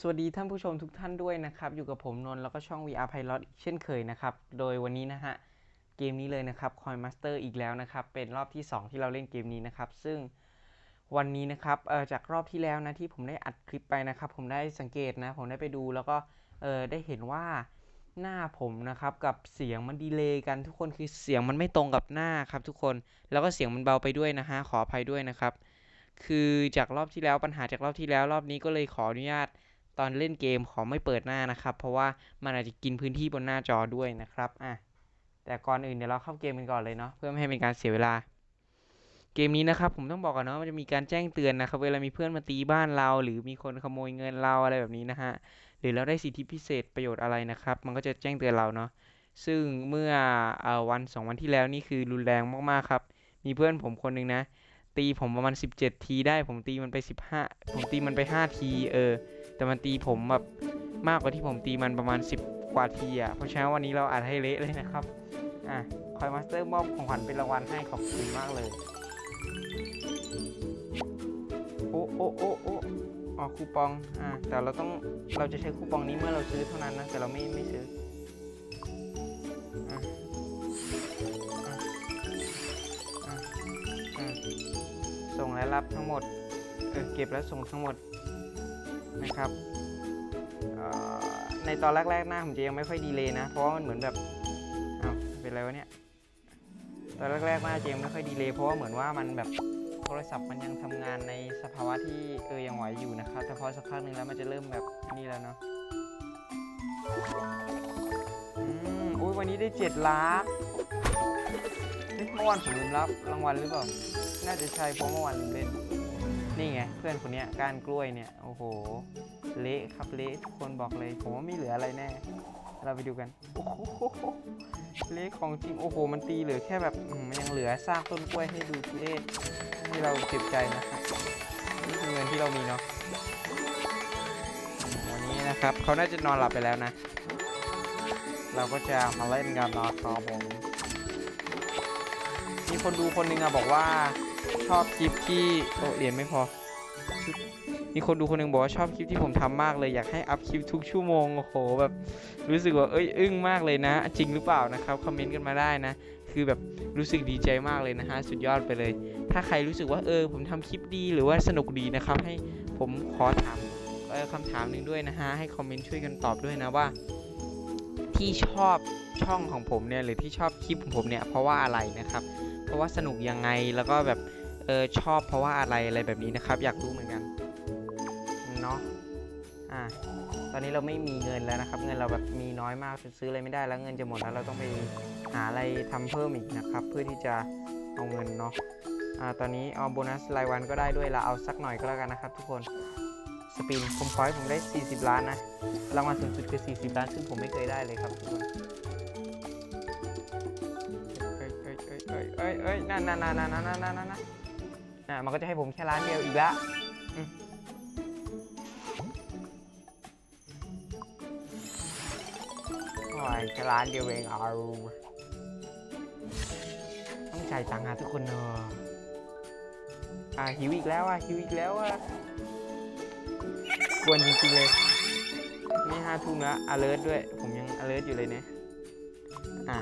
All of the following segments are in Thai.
สวัสดีท่านผู้ชมทุกท่านด้วยนะครับ อยู่กับผมนนท์แล้วก็ช่อง VR Pilot อีกเช่นเคยนะครับ โดยวันนี้นะฮะ เกมนี้เลยนะครับ Coin Master อีกแล้วนะครับ เป็นรอบที่ 2 ที่เราเล่นเกมนี้นะครับ ซึ่งวันนี้นะครับเอ่อจากรอบที่แล้วนะที่ผมได้อัดคลิปไปนะครับ ผมได้สังเกตนะ ผมได้ไปดูแล้วก็เออได้เห็นว่าหน้าผมนะครับกับเสียงมันดีเลย์กันทุกคนคือเสียงมันไม่ตรงกับหน้าครับทุกคนแล้วก็เสียงมันเบาไปด้วยนะฮะขออภัยด้วยนะครับ คือจากรอบที่แล้วปัญหาจากรอบที่แล้วรอบนี้ก็เลยขออนุญาต ตอนเล่นเกมขอไม่เปิดหน้านะครับ เพราะว่ามันอาจจะกินพื้นที่บนหน้าจอด้วยนะครับอะแต่ก่อนอื่นเดี๋ยวเราเข้าเกมกันก่อนเลยเนาะเพื่อไม่ให้เป็นการเสียเวลา เกมนี้นะครับผมต้องบอกก่อนเนาะมันจะมีการแจ้งเตือนนะครับ เวลามีเพื่อนมาตีบ้านเรา หรือมีคนขโมยเงินเราอะไรแบบนี้นะฮะหรือเราได้สิทธิพิเศษประโยชน์อะไรนะครับ มันก็จะแจ้งเตือนเราเนาะซึ่งเมื่อออวันสองวันที่แล้วนี่คือรุนแรงมากๆครับ มีเพื่อนผมคนหนึ่งนะ ตีผมประมาณ 17 ทีได้ผมตีมันไป 15 ผมตีมันไป 5 ทีเออ แต่มันตีผมแบบมากกว่าที่ผมตีมันประมาณ 10 กว่าทีอะเพราะฉะนั้นวันนี้เราอัดให้เละเลยนะครับอะคอยมาสเตอร์มอบของขวัญเป็นรางวัลให้ขอบคุณมากเลย โอ้โอ้โอ้โอ้อ๋อคูปองอะแต่เราต้องเราจะใช้คูปองนี้เมื่อเราซื้อเท่านั้นนะแต่เราไม่ไม่ซื้ออะอะอะส่งและรับทั้งหมด เออเก็บและส่งทั้งหมด นะครับในตอนแรกๆหน้าผมจะยังไม่ค่อยดีเลยนะ เพราะว่ามันเหมือนแบบอ้าวเป็นไรวะเนี่ยตอนแรกๆหน้าจะยังไม่ค่อยดีเลยเพราะว่าเหมือนว่ามันแบบโทรศัพท์มันยังทำงานในสภาวะที่เออยังไหวอยู่นะครับแต่พอสักพักหนึ่งแล้วมันจะเริ่มแบบนี่แล้วเนาะอืมอุ้ยวันนี้ได้เจ็ดล้านเอ๊ะเมื่อวานผมลืมรับรางวัลหรือเปล่า น่าจะใช่เพราะเมื่อวานลืมเล่น นี่ไงเพื่อนคนนี้ก้านกล้วยเนี่ยโอ้โหเละครับเละทุกคนบอกเลย ผมว่าไม่เหลืออะไรแน่ เราไปดูกันโอ้โหเละของจริงโอ้โห มันตีเหลือแค่แบบมันยังเหลือซากต้นกล้วยให้ดูทุเรศที่เราเจ็บใจนะครับนี่คือเงินที่เรามีเนาะวันนี้นะครับเขาน่าจะนอนหลับไปแล้วนะ เราก็จะมาเล่นกันนะครับผมมีคนดูคนหนึ่งอะบอกว่า ชอบคลิปที่โอเหรียญไม่พอ มีคนดูคนหนึ่งบอกว่าชอบคลิปที่ผมทำมากเลยอยากให้อัพคลิปทุกชั่วโมงโอ้โหแบบรู้สึกว่าเอ้ยอึ้งมากเลยนะ จริงหรือเปล่านะครับคอมเมนต์กันมาได้นะ คือแบบรู้สึกดีใจมากเลยนะฮะสุดยอดไปเลย ถ้าใครรู้สึกว่าเออ ผมทำคลิปดีหรือว่าสนุกดีนะครับ ให้ผมขอถามออคำถามหนึ่งด้วยนะฮะให้คอมเมนต์ช่วยกันตอบด้วยนะว่า ที่ชอบช่องของผมเนี่ยหรือที่ชอบคลิปของผมเนี่ยเพราะว่าอะไรนะครับ เพราะว่าสนุกยังไงแล้วก็แบบ เออชอบเพราะว่าอะไรอะไรแบบนี้นะครับ อยากรู้เหมือนกันเนาะอะตอนนี้เราไม่มีเงินแล้วนะครับ เงินเราแบบมีน้อยมากซื้ออะไรไม่ได้แล้วเงินจะหมดแล้วเราต้องไปหาอะไรทำเพิ่มอีกนะครับ เพื่อที่จะเอาเงินเนาะอ่าตอนนี้เอาโบนัสรายวันก็ได้ด้วยเราเอาสักหน่อยก็แล้วกันนะครับ ทุกคนสปินผมพอยผมได้ 40 ล้านนะรางวัลสูงสุดคือ 40 ล้านซึ่งผมไม่เคยได้เลยครับทุกคนเอ้ยเอ้ยเอ้ยเอ้ยเอ้ยเอ้ยนั่นนั่นนั่นนั่นนั่นนั่น นั่นนั่นน่ะมันก็จะให้ผมแค่ร้านเดียวอีกละอืมโอ้ยแค่ร้านเดียวเองเอาต้องจ่ายตังค์หาทุกคนเนอะอ่าหิวอีกแล้วอะหิวอีกแล้วอะกวนจริงๆเลยนี่ห้าทุ่มแล้ว alert ด้วย ผมยัง alert อยู่เลยเนี่ยอะ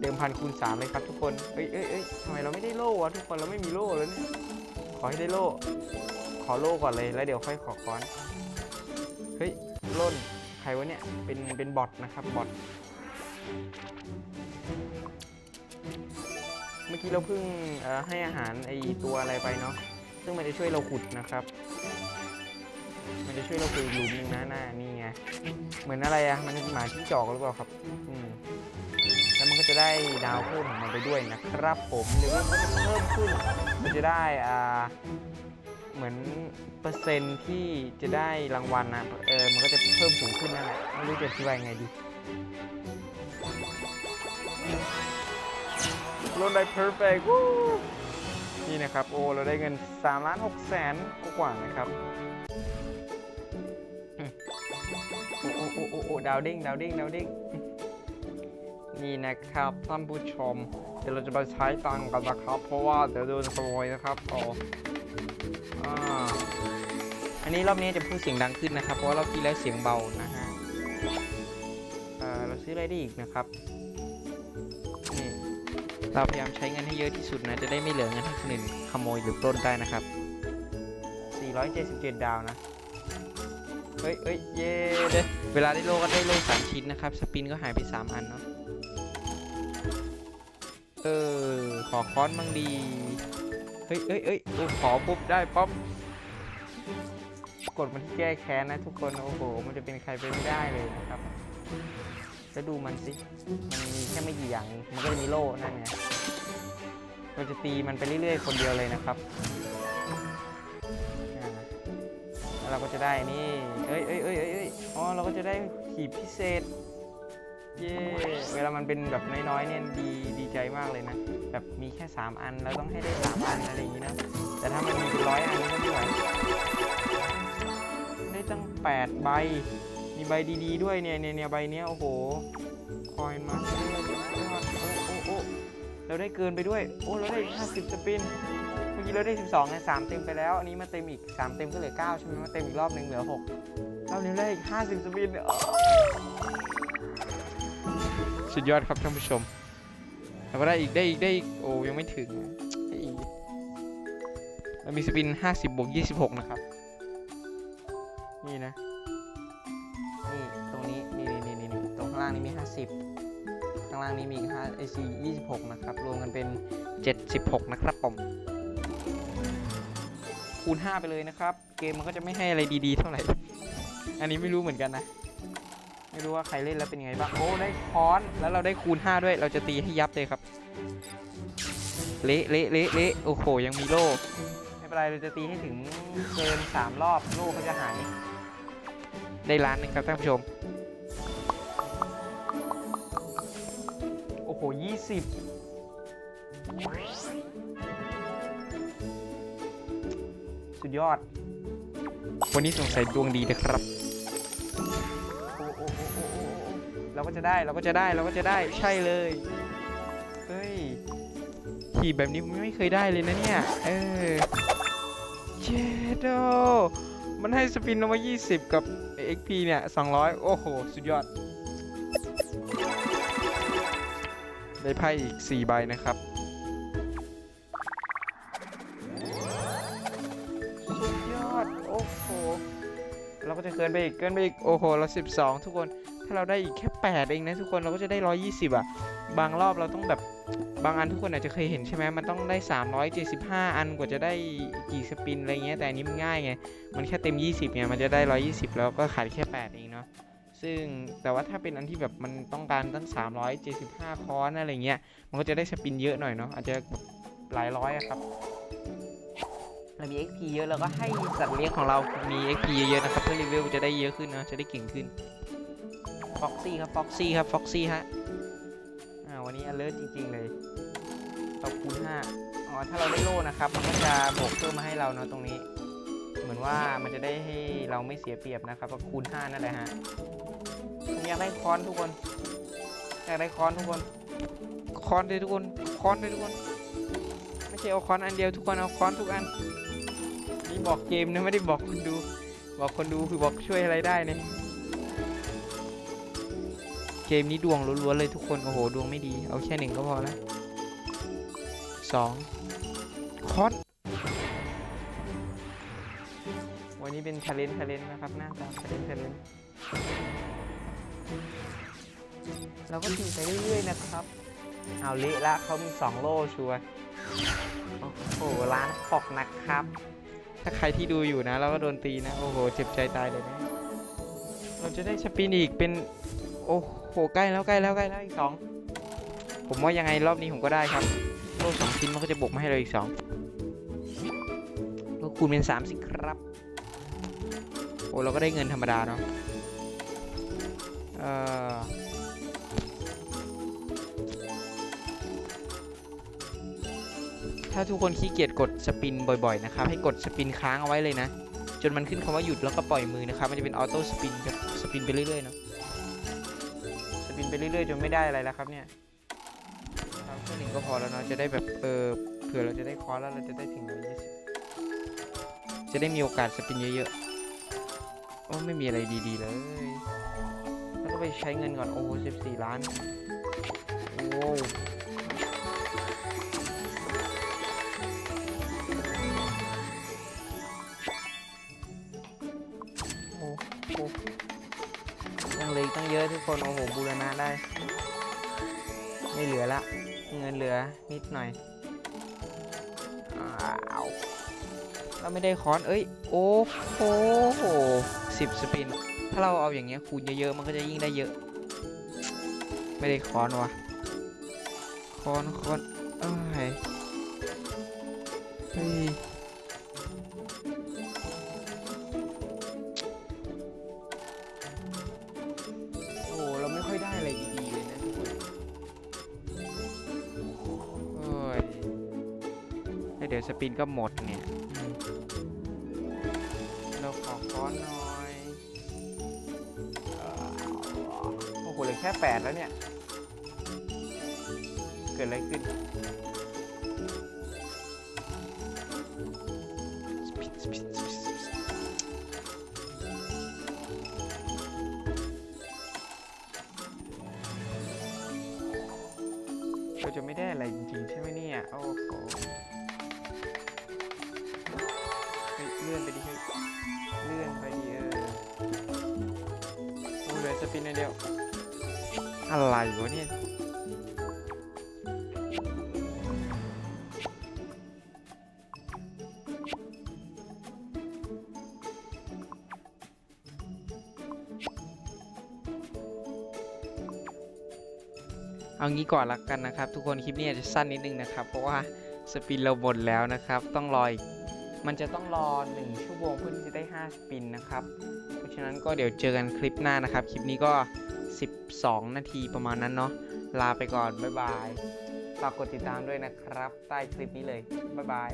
เดิมพันคูณสามเลยครับทุกคน เอ้ยเอ้ยเอ้ยทำไมเราไม่ได้โล่วะทุกคนเราไม่มีโล่แล้วเนี่ยขอให้ได้โล่ ขอโล่ก่อนเลยแล้วเดี๋ยวค่อยขอค้อน เฮ้ยล่นใครวะเนี่ย เป็นเป็นบอทนะครับบอท เมื่อกี้เราเพิ่งให้อาหารไอตัวอะไรไปเนาะ ซึ่งมันจะช่วยเราขุดนะครับ มันจะช่วยเราขุดหลุมนึงนะหน้านี่ไง เหมือนอะไรอะมันหมาที่จอกหรือเปล่าครับ อืม จะได้ดาวเพิ่มของมันไปด้วยนะครับผมเลเวลมันก็จะเพิ่มขึ้น มันจะได้อ่าเหมือนเปอร์เซ็นต์ที่จะได้รางวัลนะเออมันก็จะเพิ่มสูงขึ้นนั่นแหละไม่รู้จะอธิบายยังไงดีลดได้ perfect วู้นี่นะครับโอ้เราได้เงิน3ล้าน6แสนกว่าๆนะครับอืมโอ้โอ้โอ้โอ้โอ้ดาวเด้งดาวเด้งดาวเด้ง นี่นะครับท่านผู้ชม เดี๋ยวเราจะไปใช้ตังกันนะครับ เพราะว่าเดี๋ยวโดนขโมยนะครับอ๋ออ่าไออันนี้รอบนี้จะพูดเสียงดังขึ้นนะครับ เพราะว่ารอบที่แล้วเสียงเบานะฮะเราซื้ออะไรได้อีกนะครับนี่เราพยายามใช้เงินให้เยอะที่สุดนะ จะได้ไม่เหลือเงินให้คนอื่นขโมยหรือปล้นได้นะครับ 477 ดาวนะเฮ้ยเฮ้ยเย้เด้เวลาได้โลก็ได้โลสามชิ้นนะครับ สปินก็หายไป 3 อันเนาะ เออ ขอค้อนบ้างดี เฮ้ยเฮ้ยเฮ้ยโอ้ขอปุ๊บได้ป๊อปกดมันที่แก้แค้นนะทุกคน โอ้โห มันจะเป็นใครไปไม่ได้เลยนะครับแล้วดูมันสิ มันมีแค่ไม่กี่อย่าง มันก็จะมีโล่ นั่นไงเราจะตีมันไปเรื่อยๆ คนเดียวเลยนะครับอ่าแล้วเราก็จะได้นี่เอ้ยเอ้ยเอ้ยเอ้ยเอ้ยอ๋อ เราก็จะได้ขีบพิเศษ เย้เวลามันเป็นแบบน้อยๆเนี่ยดีดีใจมากเลยนะ แบบมีแค่ 3 อันแล้วต้องให้ได้ 3 อันอะไรอย่างนี้นะ แต่ถ้ามันมีเป็นร้อยอันก็ไม่ไหวได้ตั้ง 8 ใบ มีใบดีๆด้วยเนี่ยเนี่ยเนี่ยใบเนี้ยโอ้โห คอยมาโอ้โอ้โอ้เราได้เกินไปด้วย โอ้เราได้ 50 สปิน เมื่อกี้เราได้ 12ไง3เต็มไปแล้ว อันนี้มาเต็มอีก 3 เต็มก็เหลือ 9 ใช่ไหมมาเต็มอีกรอบหนึ่งเหลือ6รอบนี้ได้อีก50 สปินโอ้ สุดยอดครับท่านผู้ชมแล้วก็ได้อีกได้อีกได้อีกโอ้ยังไม่ถึงได้อีกเรามีสปิน 50บวก26 นะครับ นี่นะ นี่ ตรงนี้ นี่นี่นี่นี่ตรงข้างล่างนี้มี 50 ข้างล่างนี้มีอีก5ไอซี26 นะครับ รวมกันเป็น 76 นะครับผม คูณ 5 ไปเลยนะครับ เกมมันก็จะไม่ให้อะไรดีๆ เท่าไหร่ อันนี้ไม่รู้เหมือนกันนะ ไม่รู้ว่าใครเล่นแล้วเป็นไงบ้าง โอ้ ได้ค้อน แล้วเราได้คูณ 5 ด้วย เราจะตีให้ยับเลยครับ เละเละเละเละโอ้โห ยังมีโล่ ไม่เป็นไร เราจะตีให้ถึงเกิน3รอบ โล่เขาจะหาย ได้ล้านหนึงครับท่านผู้ชม โอ้โห 20 สุดยอด วันนี้สงสัยดวงดีนะครับ เราก็จะได้เราก็จะได้เราก็จะได้ใช่เลยเฮ้ยขี่แบบนี้ผมไม่เคยได้เลยนะเนี่ยเออเจโดมันให้สปินลงมา20 กับ XP เนี่ย 200 โอ้โห สุดยอด ได้ไพ่อีก 4 ใบนะครับ สุดยอด โอ้โห เราก็จะเกินไปอีก เกินไปอีก โอ้โห เรา 12 ทุกคน ถ้าเราได้อีกแค่ 8 เองนะทุกคนเราก็จะได้ 120อะ บางรอบเราต้องแบบบางอันทุกคนอาจจะเคยเห็นใช่ไหมมันต้องได้ 375 อันกว่าจะได้กี่สปินอะไรเงี้ยแต่อันนี้มันง่ายไง มันแค่เต็ม 20ไงมันจะได้ 120 แล้วก็ขาดแค่ 8 เองเนาะซึ่งแต่ว่าถ้าเป็นอันที่แบบมันต้องการตั้ง 375คอนอะไรเงี้ย มันก็จะได้สปินเยอะหน่อยเนาะอาจจะหลายร้อยอะครับเรามี XP เยอะแล้วก็ให้สัตว์เลี้ยงของเรามี XP เยอะๆนะครับเพื่อเลเวลจะได้เยอะขึ้นนะจะได้เก่งขึ้น Foxy ครับ Foxy ครับ Foxy ฮะอ่าวันนี้ alert จริง ๆ เลยเราคูณ5อ๋อถ้าเราได้โล่นะครับ มันก็จะบวกเพิ่มมาให้เราเนาะตรงนี้ เหมือนว่ามันจะได้ให้เราไม่เสียเปรียบนะครับคูณ5นั่นแหละฮะผมอยากได้ค้อนทุกคนอยากได้ค้อนทุกคนค้อนเลยทุกคนค้อนเลยทุกคนไม่ใช่เอาค้อนอันเดียวทุกคนเอาค้อนทุกอันนี่บอกเกมนะไม่ได้บอกคนดู บอกคนดูคือบอกช่วยอะไรได้เนี่ย เกมนี้ดวงล้วนๆเลยทุกคน โอ้โห ดวงไม่ดี เอาแค่หนึ่งก็พอแล้วสองคอนวันนี้เป็นท a เลนท a เลนนะครับ หน้าตาท a เลนท a เลนเราก็ตีไปเรื่อยๆนะครับ เอาเละละเขามี2โล่ชัวร์โอ้โหร้านขอกนะครับ ถ้าใครที่ดูอยู่นะแล้วก็โดนตีนะ โอ้โห เจ็บใจตายเลยนะ เราจะได้สปินอีกเป็น โอ้โหใกล้แล้วใกล้แล้วใกล้แล้วอีกสองผมว่ายังไงรอบนี้ผมก็ได้ครับโล่สองชิ้นมันก็จะบวกมาให้เราอีกสองก็คูณเป็นสามสิครับโอ้เราก็ได้เงินธรรมดาเนาะเออถ้าทุกคนขี้เกียจกดสปินบ่อยๆนะครับ ให้กดสปินค้างเอาไว้เลยนะ จนมันขึ้นคำว่าหยุดแล้วก็ปล่อยมือนะครับ มันจะเป็นออโต้สปินจะสปินไปเรื่อยๆเนาะ ไปเรื่อยๆจนไม่ได้อะไรแล้วครับเนี่ยทำแค่หนึ่งก็พอแล้วเนาะจะได้แบบเออเผื่อเราจะได้คอร์สแล้วเราจะได้ถึงร้อยยี่สิบจะได้มีโอกาสสปินเยอะๆโอ้ไม่มีอะไรดีๆเลยแล้วก็ไปใช้เงินก่อนโอ้โห14ล้านโอ้ ออีกตั้งเยอะทุกคน โอ้โห บูรณะได้ ไม่เหลือละ เงินเหลือนิดหน่อยอ้าวเราไม่ได้คอน เอ้ย โอ้โหสิบสปิน ถ้าเราเอาอย่างเงี้ยคูณเยอะๆ มันก็จะยิ่งได้เยอะ ไม่ได้คอนวะคอนคอนเอ้ย ยวสปินก็หมดเนี่ยเราขอคอนหน่อยโอ้โหเหลือแค่แปดแล้วเนี่ย เกิดอะไรขึ้น เราจะไม่ได้อะไรจริงๆใช่ไหมเนี่ย โอ้โห สปินเดียว อะไรวะเนี่ยเอางี้ก่อนละกันนะครับ ทุกคนคลิปนี้อาจจะสั้นนิดนึงนะครับ เพราะว่าสปินเราหมดแล้วนะครับ ต้องรออีกมันจะต้องรอ 1 ชั่วโมงเพื่อที่จะได้ 5 สปินนะครับ ราะฉะนั้นก็เดี๋ยวเจอกันคลิปหน้านะครับ คลิปนี้ก็ 12 นาทีประมาณนั้นเนาะลาไปก่อน บ๊ายบาย ฝากกดติดตามด้วยนะครับ ใต้คลิปนี้เลย บ๊ายบาย